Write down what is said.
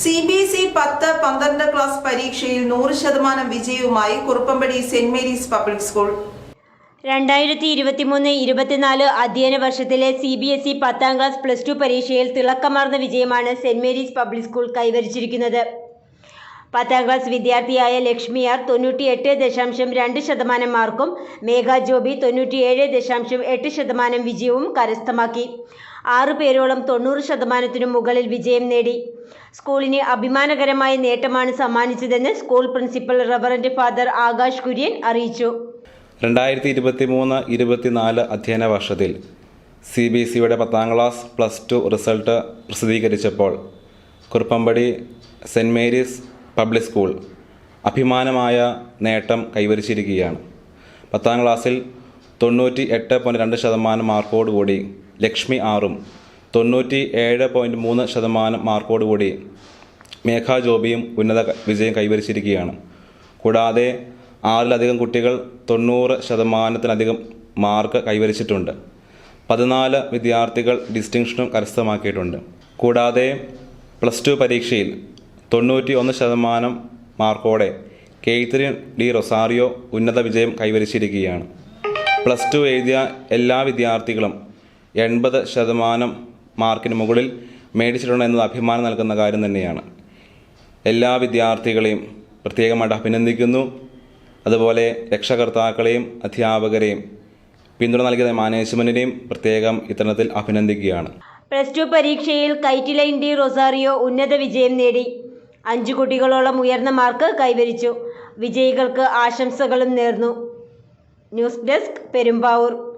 C B S E പത്ത് പന്ത്രണ്ട് class പരീക്ഷയിൽ നൂറ് ശതമാനം വിജയവുമായി Kuruppampady saint Mary's public school. രണ്ടായിരത്തി ഇരുപത്തിമൂന്ന് ഇരുപത്തിനാല് അധ്യയന വർഷത്തിലെ സി ബി എസ് ഇ പത്താം ക്ലാസ് പ്ലസ് ടു പരീക്ഷയിൽ തിളക്കമാർന്ന വിജയമാണ് സെന്റ് മേരീസ് പബ്ലിക് സ്കൂൾ കൈവരിച്ചിരിക്കുന്നത്. പത്താം ക്ലാസ് വിദ്യാർത്ഥിയായ ലക്ഷ്മിയാർ തൊണ്ണൂറ്റിയെട്ട് ദശാംശം രണ്ട് ശതമാനം മാർക്കും മേഘ ജോബി തൊണ്ണൂറ്റിയേഴ് ദശാംശം എട്ട് ശതമാനം വിജയവും കരസ്ഥമാക്കി. ആറു പേരോളം തൊണ്ണൂറ് ശതമാനത്തിനു മുകളിൽ വിജയം നേടി. സ്കൂളിന് അഭിമാനകരമായ നേട്ടമാണ് സമ്മാനിച്ചതെന്ന് school principal reverend father Akash Kurian അറിയിച്ചു. രണ്ടായിരത്തി ഇരുപത്തി മൂന്ന് ഇരുപത്തിനാല് അധ്യയന വർഷത്തിൽ സി ബി എസ് സിയുടെ പത്താം class plus two result പ്രസിദ്ധീകരിച്ചപ്പോൾ Kuruppampady saint Mary's public school അഭിമാനമായ നേട്ടം കൈവരിച്ചിരിക്കുകയാണ്. പത്താം ക്ലാസ്സിൽ തൊണ്ണൂറ്റി എട്ട് പോയിന്റ് രണ്ട് ശതമാനം മാർക്കോടുകൂടി ലക്ഷ്മി ആറും തൊണ്ണൂറ്റി ഏഴ് പോയിന്റ് മൂന്ന് ശതമാനം മാർക്കോടുകൂടി മേഘാ ജോബിയും ഉന്നത വിജയം കൈവരിച്ചിരിക്കുകയാണ്. കൂടാതെ ആറിലധികം കുട്ടികൾ തൊണ്ണൂറ് ശതമാനത്തിലധികം മാർക്ക് കൈവരിച്ചിട്ടുണ്ട്. പതിനാല് വിദ്യാർത്ഥികൾ ഡിസ്റ്റിങ്ഷനും കരസ്ഥമാക്കിയിട്ടുണ്ട്. കൂടാതെ പ്ലസ് ടു പരീക്ഷയിൽ തൊണ്ണൂറ്റി ഒന്ന് ശതമാനം മാർക്കോടെ കെയ്ത്രിൻ ഡി റൊസാറിയോ ഉന്നത വിജയം കൈവരിച്ചിരിക്കുകയാണ്. പ്ലസ് ടു എഴുതിയ എല്ലാ വിദ്യാർത്ഥികളും എൺപത് ശതമാനം മാർക്കിന് മുകളിൽ മേടിച്ചിട്ടുണ്ട് എന്നത് അഭിമാനം നൽകുന്ന കാര്യം തന്നെയാണ്. എല്ലാ വിദ്യാർത്ഥികളെയും പ്രത്യേകമായിട്ട് അഭിനന്ദിക്കുന്നു. അതുപോലെ രക്ഷകർത്താക്കളെയും അധ്യാപകരെയും പിന്തുണ നൽകിയ മാനേജ്മെന്റിനെയും പ്രത്യേകം ഇത്തരത്തിൽ അഭിനന്ദിക്കുകയാണ്. പ്ലസ് ടു പരീക്ഷയിൽ കൈറ്റിലൈൻ ഡി റൊസാറിയോ ഉന്നത വിജയം നേടി. അഞ്ചു കുട്ടികളോളം ഉയർന്ന മാർക്ക് കൈവരിച്ചു. വിജയികൾക്ക് ആശംസകളും നേർന്നു. News desk Perumbavoor.